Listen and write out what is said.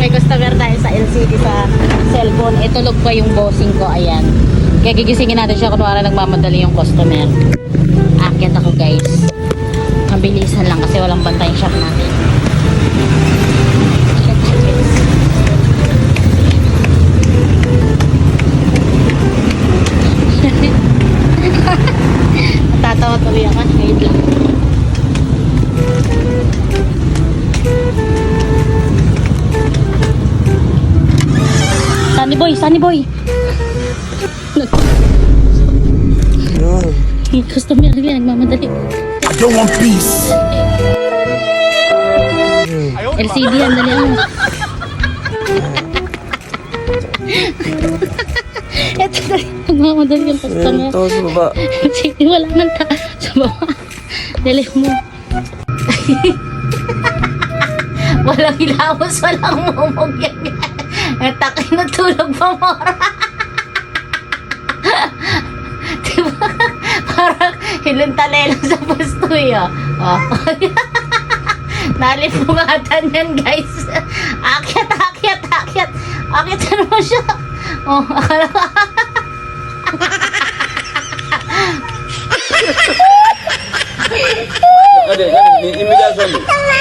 may customer tayo sa LCD sa cellphone. Eh, tulog pa yung bossing ko. Ayan. Kaya gigisingin natin siya kunwari nagmamadali yung customer. Akyat ako guys. Mabilisan lang kasi walang bantay shop natin. Sunny boy, sunny boy. Yung customer nila nagmamadali. I don't want peace. LCD yan, dali ako. Ito na nagmamadali yung customer. Ito sa baba. Sige, wala nang ta sa baba. Dali mo. walang hilamos, walang mumog yan. Ang takin na tulog pa mora. diba? Parang hiluntalela sa pusto yun. Oh. Nalipungatan yan, guys. Akyat, akyat, akyat. Akyat mo siya. Oh, akala ko. Ada, ada, imediat zombie.